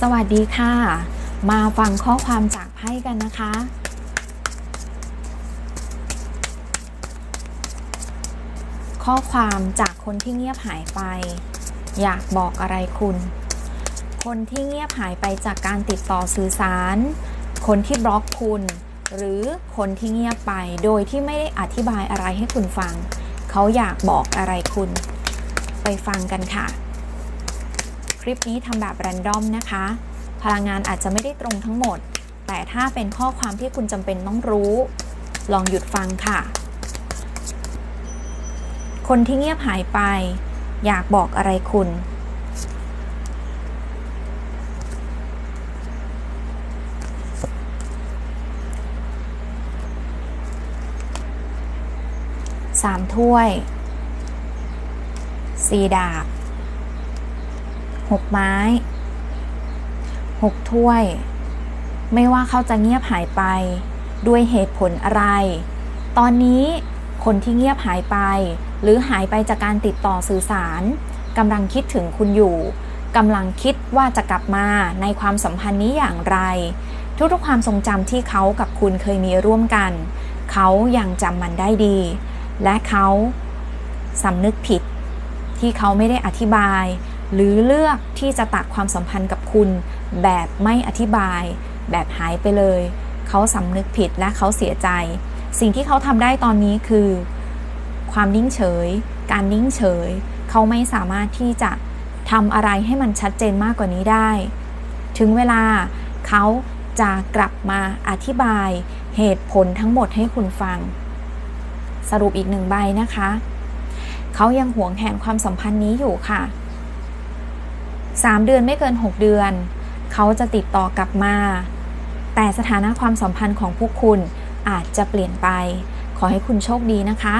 สวัสดีค่ะ มาฟังข้อความจากไพ่กันนะคะ ข้อความจากคนที่เงียบหายไป อยากบอกอะไรคุณ คนที่เงียบหายไปจากการติดต่อสื่อสาร คนที่บล็อกคุณ หรือคนที่เงียบไปโดยที่ไม่ได้อธิบายอะไรให้คุณฟัง เขาอยากบอกอะไรคุณ ไปฟังกันค่ะ ลิปนี้ทำแบบแรนดอมนะคะ พลังงานอาจจะไม่ได้ตรงทั้งหมด แต่ถ้าเป็นข้อความที่คุณจำเป็นต้องรู้ ลองหยุดฟังค่ะ คนที่เงียบหายไป อยากบอกอะไรคุณสามถ้วย สี่ดาบ หกไม้หกถ้วย ไม่ว่าเขาจะเงียบหายไป ด้วยเหตุผลอะไร ตอนนี้คนที่เงียบหายไป หรือหายไปจากการติดต่อสื่อสารกำลังคิดถึงคุณอยู่กำลังคิดว่าจะกลับมาในความสัมพันธ์นี้อย่างไร ทุกๆความทรงจำที่เขากับคุณเคยมีร่วมกัน เขายังจำมันได้ดี และเขาสำนึกผิดที่เขาไม่ได้อธิบาย หรือเลือกที่จะตัดความสัมพันธ์กับคุณ แบบไม่อธิบาย แบบหายไปเลย เขาสำนึกผิดและเขาเสียใจ สิ่งที่เขาทำได้ตอนนี้คือ ความนิ่งเฉย การนิ่งเฉย เขาไม่สามารถที่จะทำอะไรให้มันชัดเจนมากกว่านี้ได้ ถึงเวลาเขาจะกลับมาอธิบายเหตุผลทั้งหมดให้คุณฟัง สรุปอีกหนึ่งใบนะคะ เขายังหวงแหนความสัมพันธ์นี้อยู่ค่ะ 3 เดือนไม่เกิน 6 เดือน เขาจะติดต่อกลับมา แต่สถานะความสัมพันธ์ของพวกคุณอาจจะเปลี่ยนไป ขอให้คุณโชคดีนะคะ